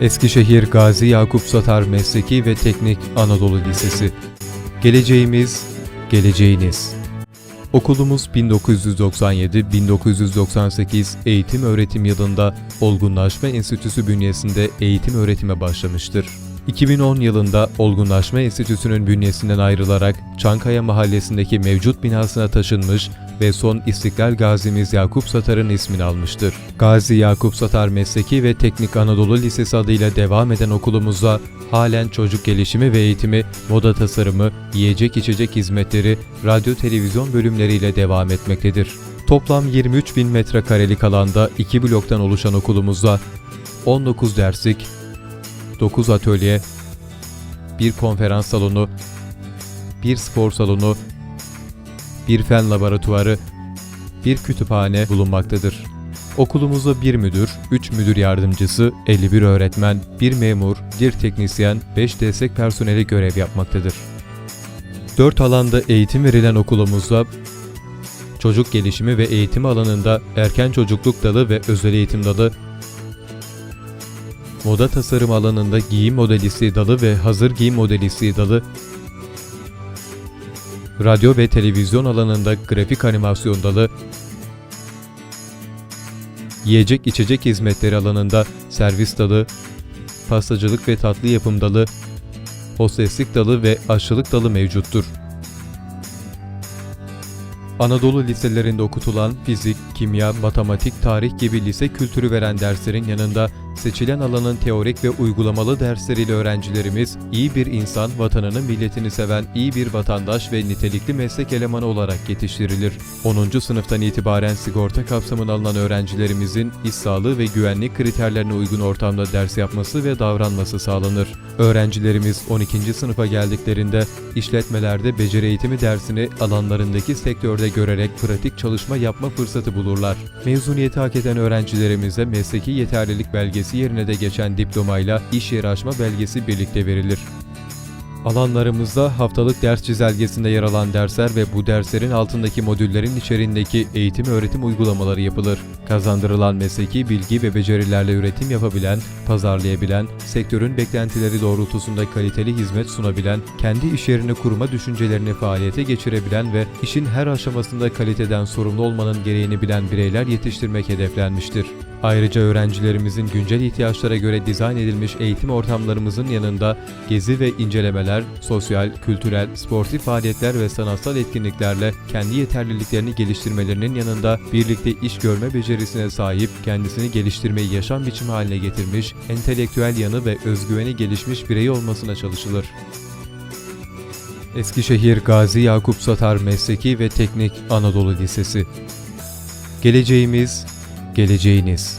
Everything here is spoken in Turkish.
Eskişehir Gazi Yakup Satar Mesleki ve Teknik Anadolu Lisesi. Geleceğimiz, geleceğiniz. Okulumuz 1997-1998 eğitim öğretim yılında Olgunlaşma Enstitüsü bünyesinde eğitim öğretime başlamıştır. 2010 yılında Olgunlaşma Enstitüsü'nün bünyesinden ayrılarak Çankaya Mahallesi'ndeki mevcut binasına taşınmış ve son İstiklal Gazimiz Yakup Satar'ın ismini almıştır. Gazi Yakup Satar Mesleki ve Teknik Anadolu Lisesi adıyla devam eden okulumuzda halen çocuk gelişimi ve eğitimi, moda tasarımı, yiyecek içecek hizmetleri, radyo televizyon bölümleriyle devam etmektedir. Toplam 23 bin metrekarelik alanda iki bloktan oluşan okulumuzda 19 derslik, 9 atölye, 1 konferans salonu, 1 spor salonu, bir fen laboratuvarı, bir kütüphane bulunmaktadır. Okulumuzda bir müdür, 3 müdür yardımcısı, 51 öğretmen, 1 memur, 1 teknisyen, 5 destek personeli görev yapmaktadır. 4 alanda eğitim verilen okulumuzda çocuk gelişimi ve eğitim alanında erken çocukluk dalı ve özel eğitim dalı, moda tasarım alanında giyim modelisti dalı ve hazır giyim modelisti dalı, radyo ve televizyon alanında grafik animasyon dalı, yiyecek içecek hizmetleri alanında servis dalı, pastacılık ve tatlı yapım dalı, hosteslik dalı ve aşçılık dalı mevcuttur. Anadolu liselerinde okutulan fizik, kimya, matematik, tarih gibi lise kültürü veren derslerin yanında seçilen alanın teorik ve uygulamalı dersleriyle öğrencilerimiz iyi bir insan, vatanını, milletini seven iyi bir vatandaş ve nitelikli meslek elemanı olarak yetiştirilir. 10. sınıftan itibaren sigorta kapsamına alınan öğrencilerimizin iş sağlığı ve güvenlik kriterlerine uygun ortamda ders yapması ve davranması sağlanır. Öğrencilerimiz 12. sınıfa geldiklerinde işletmelerde beceri eğitimi dersini alanlarındaki sektörde görerek pratik çalışma yapma fırsatı bulurlar. Mezuniyeti hak eden öğrencilerimize mesleki yeterlilik belgesi yerine de geçen diplomayla iş yeri açma belgesi birlikte verilir. Alanlarımızda haftalık ders çizelgesinde yer alan dersler ve bu derslerin altındaki modüllerin içeriğindeki eğitim öğretim uygulamaları yapılır. Kazandırılan mesleki bilgi ve becerilerle üretim yapabilen, pazarlayabilen, sektörün beklentileri doğrultusunda kaliteli hizmet sunabilen, kendi iş yerini kurma düşüncelerini faaliyete geçirebilen ve işin her aşamasında kaliteden sorumlu olmanın gereğini bilen bireyler yetiştirmek hedeflenmiştir. Ayrıca öğrencilerimizin güncel ihtiyaçlara göre dizayn edilmiş eğitim ortamlarımızın yanında gezi ve incelemeler, sosyal, kültürel, sportif faaliyetler ve sanatsal etkinliklerle kendi yeterliliklerini geliştirmelerinin yanında birlikte iş görme becerisine sahip, kendisini geliştirmeyi yaşam biçimi haline getirmiş, entelektüel yanı ve özgüveni gelişmiş birey olmasına çalışılır. Eskişehir Gazi Yakup Satar Mesleki ve Teknik Anadolu Lisesi Geleceğimiz, geleceğiniz.